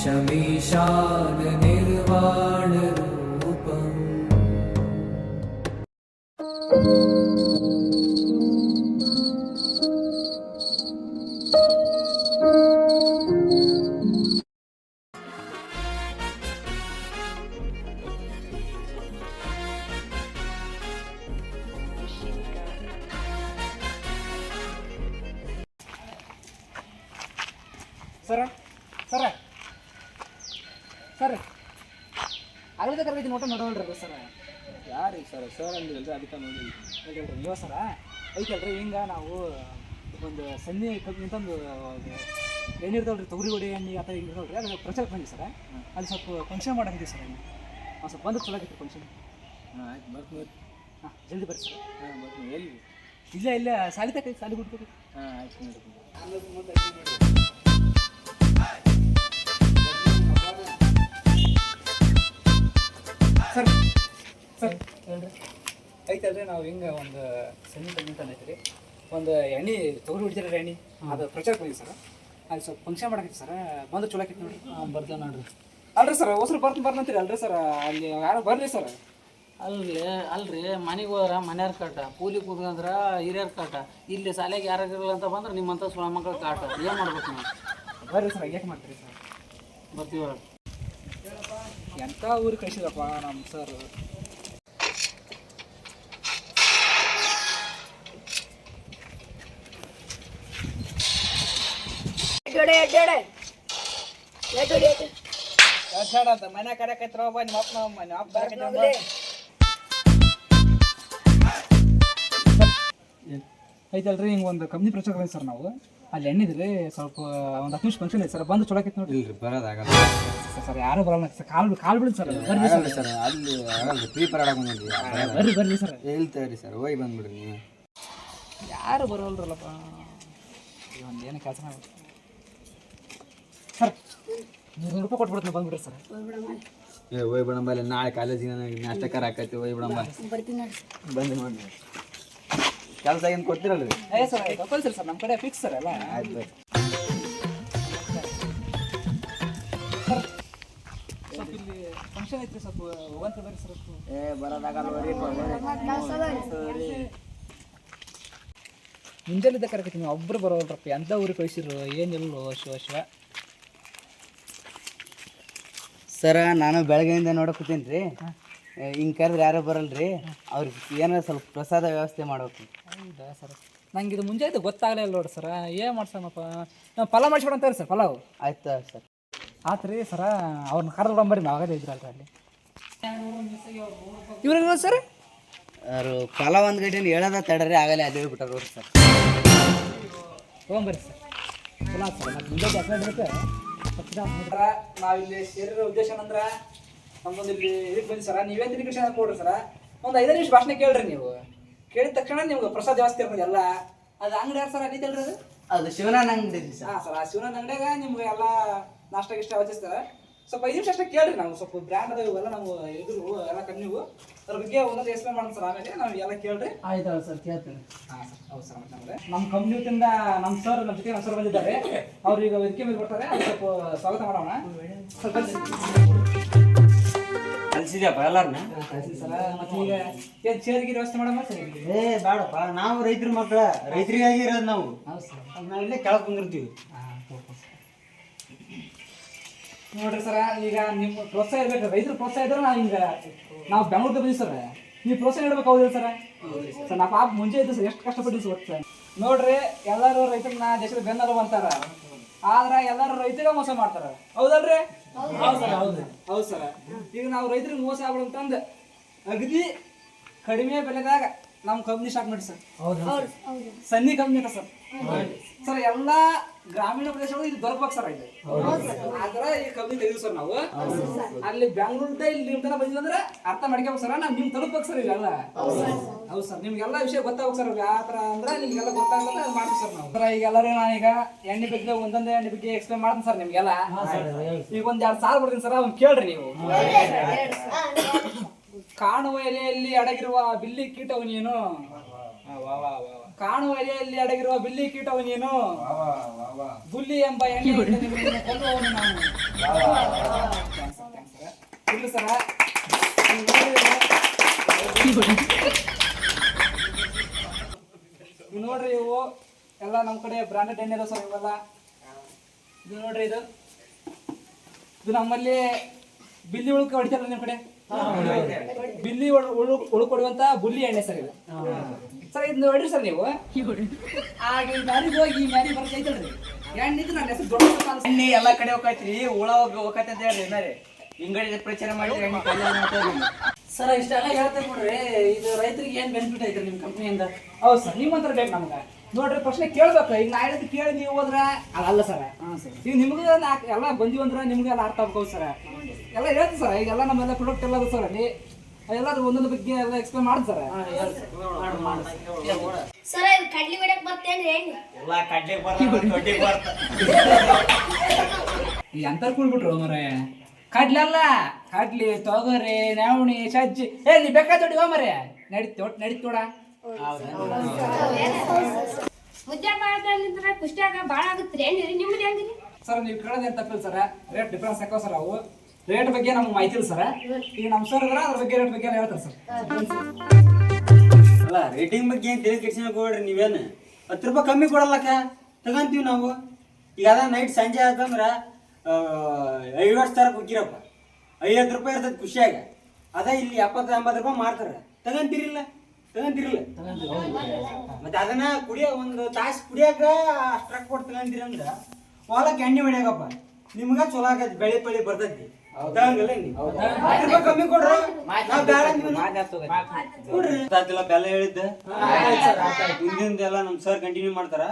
शमीशाननिर्वाणरूपम् sir ಅಲ್ಲದ ಕರ್ಗೈತಿ ನೋಟ ನೋಡೋಲ್ರಿ ಸರ. ಯಾರು ಸರ್? ಸರ್ ಅಂದಿರಲ್ರಿ ಅದಕ್ಕೆ ನೋಡಿ ಹೇಳ್ರಿ ನೀವು ಸರ? ಐತಲ್ರಿ ಹಿಂಗ ನಾವು ಒಂದು ಸನ್ನಿ ಕಂಪ್ನಿ ಅಂತಂದು ಏನಿರ್ತಾವ್ರಿ ತೊಗರಿ ಹೊಡಿ ಎಣ್ಣೆ ಆ ಥರ ಹಿಂಗೆ ಇರ್ತಾವ್ರಿ ಅದು ಪ್ರಚಾರ ಬಂದಿ ಸರ. ಅಲ್ಲಿ ಸ್ವಲ್ಪ ಫಂಕ್ಷನ್ ಮಾಡಂಗಿದ್ದೀವಿ ಸರ್ ಹಾಂ ಸ್ವಲ್ಪ ಬಂದು ಚಲೋ ಆಗಿತ್ತು ಫಂಕ್ಷನ್ ಹಾಂ ಆಯ್ತು ಬರ್ತೀನಿ ಹಾಂ ಜಲ್ದಿ ಬರ್ರಿ ಸರ್. ಹಾಂ ಬರ್ತೀನಿ ಎಲ್ಲಿ? ಇಲ್ಲ ಇಲ್ಲ ಸಾಲಿ ತಕ್ಕ ಸಾಲಿ ಬಿಡ್ತೀರಿ ಹಾಂ ಆಯ್ತು ನೋಡ್ತೀನಿ ಸರ್ ಸರ್ ಹೇಳ್ರಿ. ಐತಲ್ರಿ ನಾವು ಹಿಂಗೆ ಒಂದು ಸಣ್ಣ ಅಂತ ಐತ್ರಿ ಒಂದು ಎಣ್ಣೆ ತೊಗರಿ ಹೊಡಿತೀರಿ ಎಣ್ಣೆ. ಅದು ಪ್ರಚಾರಕ್ಕೆ ಬಂದಿ ಸರ್. ಅಲ್ಲಿ ಸ್ವಲ್ಪ ಫಂಕ್ಷನ್ ಮಾಡಕ್ಕೆ ಸರ್. ಬಂದು ಚಲೋ ಆಕೈತಿ ನೋಡ್ರಿ. ಹಾಂ ಬರ್ತೇವೆ ನೋಡ್ರಿ. ಅಲ್ರಿ ಸರ್ ಹೊಸರು ಬರ್ತೀನಿ ಬರ್ನಂತೀರಿ ಅಲ್ರಿ ಸರ್. ಅಲ್ಲಿ ಯಾರು ಬರ್ರಿ ಸರ್. ಅಲ್ರಿ ಅಲ್ರಿ ಮನೆಗೆ ಹೋದ್ರ ಮನೆಯವ್ರ ಕಾಟ ಕೂಲಿ ಕೂತ್ಕಂದ್ರೆ ಹಿರಿಯರ ಕಾಟ. ಇಲ್ಲಿ ಶಾಲೆಗೆ ಯಾರಾಗಿರಲ್ಲ ಅಂತ ಬಂದ್ರೆ ನಿಮ್ಮಂಥ ಸುಳ ಮಕ್ಕಳ ಕಾಟ. ಏನು ಮಾಡ್ಬೇಕು ನಾವು? ಬರ್ರಿ ಸರ್ ಯಾಕೆ ಮಾಡ್ತೀರಿ ಸರ್? ಬರ್ತೀವಿ ಎಂಥ ಊರು ಕಳಿಸಿದಪ್ಪ ನಮ್ಮ ಸರ್ ಮನೆ ಕರೆಕೈತ್ರ ನಿಮ್ಮ ಅಪ್ಪ ನಿಮ್ಮ ಅಪ್ಪ ಐತಲ್ರಿ ಹಿಂಗೆ ಒಂದು ಕಂಪ್ನಿ ಪ್ರಚಾರ ಸರ್ ನಾವು. ಅಲ್ಲಿ ಎಣ್ಣಿದ್ರಿ ಸ್ವಲ್ಪ ಒಂದು ಹತ್ತು ನಿಮಿಷ ಫಂಕ್ಷನ್ ಐತೆ ಸರ್ ಬಂದು ಆಕೈತೆ ನೋಡಿ ಇಲ್ರಿ ಬರೋದಾಗಲ್ಲ ಸರ್ ಯಾರು ಬರಲ್ಲ ಸರ್ ಕಾಲು ಕಾಲು ಬಿಡಿ ಸರ್ ಬರ್ರಿ ಸರ್ ಆಗಲ್ಲ ಸರ್ ಅಲ್ಲಿ ಆಗಲ್ಲ ಫ್ರೀ ಪರಾಡ ಬಂದ್ರಿ ಬರ್ರಿ ಬರ್ರಿ ಸರ್ ಹೇಳ್ತೇವ್ರಿ ಸರ್ ಹೋಗಿ ಬಂದ್ಬಿಡ್ರಿ ನೀವು. ಯಾರು ಬರೋಲ್ರಲ್ಲಪ್ಪ ಒಂದು ಏನು ಕೆಲಸ ಮಾಡಿ ಸರ್ ನೂರು ರೂಪಾಯಿ ಕೊಟ್ಬಿಡ್ತೀನಿ ಬಂದ್ಬಿಡ್ರಿ ಸರ್ ಏ ಹೋಗಿ ಬಿಡಂಬ ಅಲ್ಲಿ ನಾಳೆ ಕಾಲೇಜಿಗೆ ನಾಷ್ಟಕಾರ ಆಕೈತಿ. ಹೋಗಿ ಬಿಡಂಬ. ಬಂದು ನೋಡಿ ಕೆಲಸ ಏನು ಕೊಡ್ತಿರಲ್ರಿ ಏ ಸರ್ ಕಂಪಲ್ಸರಿ ಸರ್ ನಮ್ಮ ಕಡೆ ಫಿಕ್ಸ್ ಸರ್ ಅಲ್ಲ. ಆಯ್ತು ಸ್ವಲ್ಪ ಇಲ್ಲಿ ಫಂಕ್ಷನ್ ಐತ್ರಿ ಸ್ವಲ್ಪ ಹೋಗಂತ ಬರ್ರಿ ಸರ್ ಏ ಬರೋದಾಗಲ್ಲ ಮುಂಜಾನಿದ್ದ ಕರೆಕತ್ತಿ ನೀವು ಒಬ್ಬರು ಬರೋಲ್ರಪ್ಪ ಎಂಥ ಊರಿಗೆ ಕಳಿಸಿರು ಏನಿಲ್ಲ ಶಿವ ಶಿವ ಸರ ನಾನು ಬೆಳಗ್ಗೆಯಿಂದ ನೋಡಕ್ ಕೂತೀನಿ ರೀ ಹಿಂಗೆ ಕರೆದ್ರೆ ಯಾರು ಬರಲ್ರಿ. ಅವ್ರಿಗೆ ಏನಾರ ಸ್ವಲ್ಪ ಪ್ರಸಾದ ವ್ಯವಸ್ಥೆ ಮಾಡ್ಬೇಕು. ಹೌದಾ ಸರ್? ನಂಗೆ ಇದು ಮುಂಜಾನೆ ಗೊತ್ತಾಗಲೇ ಇಲ್ಲ ನೋಡಿ ಸರ್. ಏನು ಮಾಡ್ಸೋಣಪ್ಪ? ನಾವು ಪಲಾವ್ ಮಾಡಿಸ್ಬಿಡ ಅಂತ ಸರ್ ಪಲಾವ್. ಆಯ್ತಾ ಸರ್. ಆತು ರೀ ಸರ ಅವ್ರನ್ನ ಕರೆದು ಬಿಡಂಬರಿ ಆಗದೇ ಇದ್ರಲ್ರಿ ಅಲ್ಲಿ. ಇವ್ರಿಗೆ ಸರ್? ಅವರು ಪಲಾವ್ ಒಂದು ಗಂಟೆ ಹೇಳೋದ ತಡರಿ ಆಗಲೇ ಅದೇ ಬಿಟ್ಟಾರ ನೋಡಿ ಸರ್. ತೊಗೊಂಬರ್ರಿ ಸರ್. ಪಲಾವ್ ಸರ್ ಮತ್ತೆ ಮುಂಜಾನೆ ಯಾಕೆ ಇರುತ್ತೆ ನಾವು ಇಲ್ಲಿ ಸೇರಿರೋ ಉದ್ದೇಶ ಏನಂದ್ರೆ ನಮ್ದೊಂದು ಇಲ್ಲಿ ಇದಕ್ಕೆ ಬಂದು ಸರ. ನೀವೇನು ತಿನ್ನಿಕೃಷ್ಣ ಕೊಡ್ರಿ ಸರ? ಒಂದು ಐದು ನಿಮಿಷ ಭಾಷಣ ಕೇಳ್ರಿ ನೀವು. ಕೇಳಿದ ತಕ್ಷಣ ನಿಮ್ಗೆ ಪ್ರಸಾದ ವ್ಯವಸ್ಥೆ ಇರ್ತದೆ ಎಲ್ಲ. ಅದು ಅಂಗಡಿ ಯಾರು ಸರ್ ಅಲ್ಲಿ ಅದು? ಅದು ಶಿವನಾನ ಅಂಗಡಿ ಹಾಂ ಸರ್ ಆ ಶಿವನ ಅಂಗಡಿಯಾಗ ನಿಮ್ಗೆ ಎಲ್ಲ ನಾಷ್ಟ ಇಷ್ಟ ಅವಚಿಸ್ತಾರೆ ಸ್ವಲ್ಪ ಐದು ನಿಮಿಷ ಅಷ್ಟೇ ಕೇಳ್ರಿ ನಾವು ಸ್ವಲ್ಪ ಬ್ರ್ಯಾಂಡ್ ಅದಾವ ಇವೆಲ್ಲ ನಾವು ಇದ್ರು ಎಲ್ಲ ಕಣ್ಣಿವು. ಅದ್ರ ಬಗ್ಗೆ ಒಂದೊಂದು ಎಕ್ಸ್ಪ್ಲೇನ್ ಮಾಡೋಣ ಸರ್ ಆಮೇಲೆ ನಾವು ಎಲ್ಲ ಕೇಳ್ರಿ. ಆಯ್ತು ಸರ್ ಕೇಳ್ತೀನಿ. ಹಾಂ ಸರ್ ಹೌದು ಸರ್ ಮತ್ತೆ ನಮ್ಗೆ. ನಮ್ಮ ಕಂಪ್ನಿ ವತಿಯಿಂದ ನಮ್ಮ ಸರ್ ನಮ್ಮ ಜೊತೆ ನಮ್ಮ ಸರ್ ಬಂದಿದ್ದಾರೆ. ಅವ್ರು ಈಗ ವೇದಿಕೆ ಮೇಲೆ ಬರ್ತಾರೆ ಸ್ವಲ್ಪ ಸ್ವಾಗತ ಮಾಡೋಣ. ಸ್ವಲ್ಪ ಕಲ್ಸಿದ್ಯಪ್ಪ ಎಲ್ಲಾರನ್ನ ಕಳ್ಸಿ ಸರ್ ಮತ್ತೆ ಈಗ ಏನು ಚೇರ್ಗಿರಿ ವ್ಯವಸ್ಥೆ ಮಾಡೋಣ ಸರ್. ಏ ಬೇಡಪ್ಪ. ನಾವು ರೈತರ ಮಕ್ಕಳ ರೈತರಿಗಾಗಿ ಇರೋದು ನಾವು. ಹೌದು ಸರ್. ನಾವು ಇಲ್ಲೇ ಕೆಳಗೆ ಕುಂದಿರ್ತೀವಿ. ಹಾಂ ನೋಡ್ರಿ ಸರ ಈಗ ನಿಮ್ಮ ಪ್ರೋತ್ಸಾಹ ಇರ್ಬೇಕು. ರೈತರ ಪ್ರೋತ್ಸಾಹ ಇದ್ರೆ ನಾವು ಹಿಂಗೆ ನಾವು ಬೆಂಗಳೂರಿಗೆ ಬಂದಿವಿ ಸರ್. ನೀವು ಪ್ರೋತ್ಸಾಹ ಇಡ್ಬೇಕು ಹೌದಿಲ್ಲ ಸರ್? ಸರ್. ನಾ ಪಾಪ ಮುಂಚೆ ಇದ್ದು ಸರ್. ಎಷ್ಟು ಕಷ್ಟಪಟ್ಟಿದ್ದು ಸರ್ ಒಟ್ಟು. ನೋಡ್ರಿ ಎಲ್ಲರೂ ರೈತರನ್ನ ದೇಶದ ಬೆನ್ನಲು ಅಂತಾರ. ಆದ್ರೆ ಎಲ್ಲಾರು ರೈತರ ಮೋಸ ಮಾಡ್ತಾರ. ಹೌದಲ್ರಿ? ಹೌದು. ಸರ್ ಹೌದು ಹೌದು ಸರ್. ಈಗ ನಾವು ರೈತರಿಗೆ ಮೋಸ ಆಗ್ಬಿಡು ಅಂತಂದು ಅಗದಿ ಕಡಿಮೆ ಬೆಲೆದಾಗ ನಮ್ಮ ಕಂಪ್ನಿ ಸ್ಟಾರ್ಟ್ ಮಾಡಿ sir. Sunny company sir. Sir ಎಲ್ಲಾ ಗ್ರಾಮೀಣ ಪ್ರದೇಶಗಳು ಇದು ದೊರಕಬೇಕು ಸರ್ ಇಲ್ಲಿ. ಆದ್ರ ಈ ಕಮ್ಮಿ ತೆಗೆದು ಸರ್ ನಾವು. ಅಲ್ಲಿ ಬ್ಯಾಂಗ್ಳೂರ್ದ ಇಲ್ಲಿ ನಿಮ್ ತನ ಅಂದ್ರೆ ಅರ್ಥ ಮಾಡ್ಕೋಬೇಕು ಸರ್. ನಾವು ನಿಮ್ ತಲುಪಬೇಕು ಸರ್ ಇಲ್ಲೆಲ್ಲ. ಹೌದು ಸರ್. ನಿಮ್ಗೆಲ್ಲ ವಿಷಯ ಗೊತ್ತಾಗ್ಬೇಕು ಸರ್ ಯಾವ ತರ ಅಂದ್ರೆ ನಿಮ್ಗೆಲ್ಲ ಗೊತ್ತಾಗಲ್ಲ ಅದು ಮಾಡ್ತೀವಿ ಸರ್ ನಾವು. ಸರ್ ಈಗ ಎಲ್ಲರೂ ನಾನೀಗ ಎಣ್ಣೆ ಬಗ್ಗೆ ಒಂದೊಂದೇ ಎಣ್ಣೆ ಬಗ್ಗೆ ಎಕ್ಸ್ಪ್ಲೈನ್ ಮಾಡ್ತೀನಿ ಸರ್ ನಿಮ್ಗೆಲ್ಲ. ಈಗ ಒಂದ್ ಎರಡು ಸಾಲ ಕೊಡ್ತೀನಿ ಸರ್ ಅವ್ನು ಕೇಳ್ರಿ ನೀವು. ಕಾಣುವ ಎಲೆಯಲ್ಲಿ ಅಡಗಿರುವ ಬಿಲ್ಲಿ ಕೀಟವು ನೀನು. ವಾ, ವಾ, ವಾ. ಕಾಣುವ ಎಲೆಯಲ್ಲಿ ಅಡಗಿರುವ ಬಿಲ್ಲಿ ಕೀಟವು ನೀನು. ಬುಲ್ಲಿ ಎಂಬ ಎಣ್ಣೆ ಕೊಲ್ಲುವವನು ನಾನು. ಸರ ನೋಡ್ರಿ ಇವು. ಎಲ್ಲ ನಮ್ಮ ಕಡೆ ಬ್ರಾಂಡೆಡ್ ಎಣ್ಣೆ ಇದಾವೆ ಸರ್ ಇವೆಲ್ಲ. ಇದು ನೋಡ್ರಿ ಇದು. ಇದು ನಮ್ಮಲ್ಲಿ ಬಿಲ್ಲಿ ಉಳುಕ ಹೊಡಿತಾರಲ್ಲ ನಿಮ್ಮ ಕಡೆ? ಬಿಲ್ಲಿ ಉಳು- ಉಳು ಉಳ್ಕೊಡುವಂತ ಬುಲ್ಲಿ ಎಣ್ಣೆ ಸರ್ ಇದು. ಸರ್ ಇದು ನೋಡ್ರಿ ಸರ್ ನೀವು. ಆಗ ಈ ಮ್ಯಾರಿಗೆ ಹೋಗಿ ಈ ಮ್ಯಾರಿಗೆ ಬರ್ತೈತಲ್ರಿ ಎಣ್ಣೆ ನನ್ನ ಹೆಸರು ದೊಡ್ಡ ಕಾಲ ಎಣ್ಣೆ ಎಲ್ಲ ಕಡೆ ಹೋಗೈತ್ರಿ ಹುಳ ಹೋಗಿ ಹೋಗತ್ತೆ ಅಂತ ಹೇಳ್ರಿ ಮ್ಯಾರಿ ಹಿಂಗಡೆ ಪ್ರಚಾರ ಮಾಡಿದ್ರೆ ಎಣ್ಣೆ ಕಲ್ಯಾಣ ಮಾಡ್ತಾರೆ ಸರ್ ಇಷ್ಟೆಲ್ಲ ಹೇಳ್ತೇವೆ ನೋಡ್ರಿ ಇದು ರೈತರಿಗೆ ಏನ್ ಬೆನಿಫಿಟ್ ಐತ್ರಿ ನಿಮ್ಮ ಕಂಪ್ನಿಯಿಂದ ಹೌದು ಸರ್ ನಿಮ್ಮಂತ್ರ ಬೇಕು ನಮ್ಗೆ. ನೋಡ್ರಿ ಪ್ರಶ್ನೆ ಕೇಳ್ಬೇಕು. ಈಗ ನಾ ಹೇಳಿದ್ ಕೇಳಿ ನೀವು ಹೋದ್ರ? ಅಲ್ಲ ಸರ್. ಈಗ ನಿಮ್ಗೆ ಎಲ್ಲ ಬಂದಿವಂದ್ರ ನಿಮ್ಗೆ ಎಲ್ಲ ಅರ್ಥ ಆಗ್ಬೇಕು ಸರ್? ಎಲ್ಲ ಹೇಳ್ತೀವಿ ಸರ್ ಈಗೆಲ್ಲ ನಮ್ಮೆಲ್ಲ ಪ್ರಾಡಕ್ಟ್ ಎಲ್ಲ ಸರ್. ಅಲ್ಲಿ ಎಲ್ಲಾದ್ರೂ ಒಂದೊಂದು ಬಗ್ಗೆ ಎಲ್ಲ ಎಕ್ಸ್ಪ್ಲೇನ್ ಮಾಡ್ತಾರೆ ಸರ್. ಸರ. ಇದು ಕಡ್ಲಿ ಬಿಡಕ್ ಬರ್ತೇನ್ರಿ ಎಲ್ಲ ಕಡ್ಲಿ ಬರ್ತ ಬರ್ತ. ಈ ಅಂತ ಕುಳ್ಬಿಟ್ರು ಮರೆ ಕಡ್ಲಲ್ಲ ಕಡ್ಲಿ ತೊಗರಿ ನವಣಿ ಸಜ್ಜಿ. ಏ ನೀ ಬೇಕಾದ ಹೋ ಹೋಮರೆ ನಡೀತಿ ಒಟ್ಟು ನಡೀತಿ ನೋಡ ಮುದ್ದೆ ಮಾಡ್ತಾ ಕುಷ್ಟಾಗ ಬಾಳ ಆಗುತ್ತೆ ಎಣ್ಣೆ ನಿಮ್ದು ಹೆಂಗ್ರಿ? ಸರ್ ನೀವು ಕೇಳೋದೇನ್ ತಪ್ಪಿಲ್ಲ ಸರ್. ರೇಟ್ ಡಿಫ್ರೆನ್ಸ್ ಹಾಕೋ ಸರ್ ಅವು. ರೇಟ್ ಬಗ್ಗೆ ನಮ್ಗೆ ಮಾಹಿತಿ ಇಲ್ಲ ಸರ್. ಈಗ ನಮ್ಮ ಸರ್ ಇದ್ರ ಅದ್ರ ಬಗ್ಗೆ ರೇಟ್ ಬಗ್ಗೆ ಎಲ್ಲ ಹೇಳ್ತಾರೆ ಸರ್. ಅಲ್ಲ ರೇಟಿಂಗ್ ಬಗ್ಗೆ ಏನು ತಿಳಿ ಕೆಡ್ಸ್ಕೊಳಕ್ ಕೊಡ್ರಿ ನೀವೇನು? ಹತ್ತು ರೂಪಾಯಿ ಕಮ್ಮಿ ಕೊಡಲ್ಲಕ್ಕ? ತಗೊಂತೀವಿ ನಾವು. ಈಗ ಅದ ನೈಟ್ ಸಂಜೆ ಆಯ್ತಂದ್ರೆ ಐವತ್ತು ಸಾವಿರ ಕುಗ್ಗಿರಪ್ಪ ಐವತ್ತು ರೂಪಾಯಿ ಇರ್ತದೆ ಖುಷಿಯಾಗ. ಅದ ಇಲ್ಲಿ ಎಪ್ಪತ್ತು ಎಂಬತ್ತು ರೂಪಾಯಿ ಮಾರ್ತಾರೆ. ತಗೊಂತೀರಿಲ್ಲ? ತಗಂತೀರಿಲ್ಲ? ಮತ್ತೆ ಅದನ್ನ ಕುಡಿಯ ಒಂದು ತಾಸು ಕುಡಿಯಾಕ ಅಷ್ಟ್ರಕ್ ಕೊಟ್ಟು ತಗೊಂತೀರಿ ಅಂದ್ರೆ ಹೊಲಕ್ಕೆ ಎಣ್ಣೆ ಹೊಡ್ಯಾಕಪ್ಪ. ನಿಮ್ಗೆ ಚಲೋ ಆಗತ್ತೆ ಬೆಳೆ ಪಳಿ ಬರ್ತೈತಿ. ಬೆಲ್ಲ ಹೇಳಿದ್ದ. ಎಲ್ಲ ನಮ್ ಸರ್ ಕಂಟಿನ್ಯೂ ಮಾಡ್ತಾರ.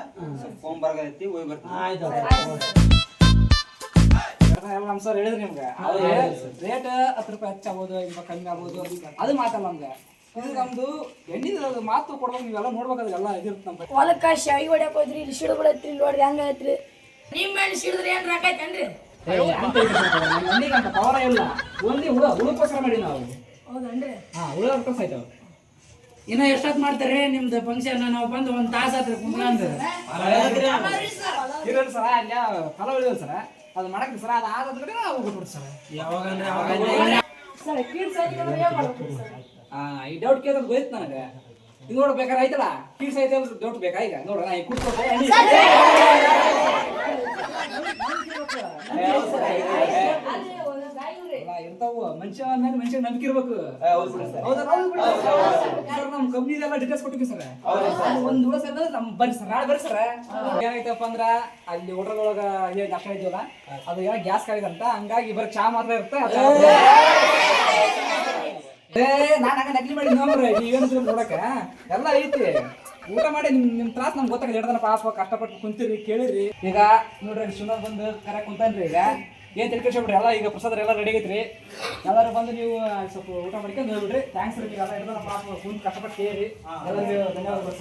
ಫೋನ್ ಬರ್ಗೈತಿ ಹೋಗಿ ಬರ್ತೀನಿ. ನಮ್ ನಮ್ಮ ಸರ್ ಹೇಳಿದ್ರಿ ನಿಮ್ಗೆ. ರೇಟ್ ಹತ್ತು ರೂಪಾಯಿ ಹೆಚ್ಚಾಗ್ಬೋದು ಇಲ್ಲ ಕಮ್ಮಿ ಆಗ್ಬೋದು ಅದು ಮಾತಲ್ಲ ನಮ್ಗೆ. ಇದು ನಮ್ದು ಎಣ್ಣಿದ ಮಾತು ಕೊಡ್ಬೇಕು ನೀವೆಲ್ಲ ಇದಿರುತ್ತೆ ಹೊಲಕ್ಕ ಶಾವಿ ಹೊಡ್ಯಾಕ ಹೋದ್ರಿ ಇಲ್ಲಿ ಸಿಡು ಬಿಡತ್ರಿ ಇಲ್ಲಿ ನೋಡ್ರಿ ಹಂಗ ಐತ್ರಿ. ನಿಮ್ಮ ಮೇಲೆ ಸಿಡಿದ್ರಿ ಏನ್ ರಾಕೈತೇನ್ರಿ ಎಣ್ಣಿಗೆ ಅಂತ ಪವರ ಇಲ್ಲ ಒಂದೇ ಹುಳ ಹುಳಕ್ಕೋಸ್ಕರ ಮಾಡಿ ನಾವು. ಹೌದನ್ರಿ? ಹಾ ಹುಳ ಹೊಡ್ಕೊಂಡು ಸಾಯ್ತಾವ ಇನ್ನ ಎಷ್ಟೊತ್ ಮಾಡ್ತಾರೆ ನಿಮ್ದು ಫಂಕ್ಷನ್ ನಾವು ಬಂದು ಒಂದು ತಾಸು ಕುಂತ್ಕೊಂಡು ಇರೋದು ಸರ ಅಲ್ಲ ಫಲ ಸರ. ಅದು ಮಾಡಕ್ಕೆ ಸರ ಅದು ನಾವು ಸರ್. ಆ ಈ ಡೌಟ್ ಕೇಳೋದು ಗೊತ್ತು ನನಗೆ. ಇದು ನೋಡ್ಬೇಕಾರೆ ಆಯ್ತಲ್ಲ? ಐತೆ ಡೌಟ್ ಬೇಕಾ ಈಗ? ನೋಡ ನಾ ಈಗ ಕೂತ್ಕೊಟ್ಟೆ ಮೇಲೆ ನಂಬಿಕೆ ನಮ್ ಕೊಟ್ಟಿವಿ ಹುಳ ನಮ್ ಬರ್ರಿ ಏನಾಯ್ತಪ್ಪ ಅಂದ್ರ ಅಲ್ಲಿ ಹೋಟೆಲ್ ಒಳಗ ಇದೀವಲ್ಲ ಅದು ಏನೋ ಗ್ಯಾಸ್ ಕಾಯ್ದಂತ ಹಂಗಾಗಿ ಬರೀ ಚಾ ಮಾತ್ರ ಇರುತ್ತೆ ಏ, ನಾನು ನಕಲಿ ಮಾಡಿ ನೋಡ್ರಿ, ನೀವೇನು ನೋಡಕ ಎಲ್ಲ ಐತಿ. ಊಟ ಮಾಡಿ ನಿಮ್ ನಿಮ್ ತ್ರಾಸ್ ನಮ್ಗೆ ಗೊತ್ತಾಗ ಹಿಡ್ದನ ಪಾಸ್ ಕಷ್ಟಪಟ್ಟು ಕುಂತೀರಿ ಕೇಳಿರಿ ಈಗ ನೋಡ್ರಿ ಸುಮಾರು ಬಂದು ಕರೆ ಕುಂತಾನ್ರಿ ಈಗ. ಏನ್ ತಿಳ್ಕೊಳ್ಬಿಡ್ರಿ ಎಲ್ಲ ಈಗ ಪ್ರಸಾದ ಎಲ್ಲ ರೆಡಿ ಆಗೈತ್ರಿ. ಎಲ್ಲರೂ ಬಂದು ನೀವು ಸ್ವಲ್ಪ ಊಟ ಮಾಡ್ಕೊಂಡು ಹೋಗ್ಬಿಡ್ರಿ. ಥ್ಯಾಂಕ್ಸ್ ರೀ ಎಲ್ಲ ಹಿಡ್ದನ ಪಾಸ್ ಕುಂತು ಕಷ್ಟಪಟ್ಟು ಕೇಳಿ ಎಲ್ಲರಿಗೂ ಧನ್ಯವಾದಗಳು.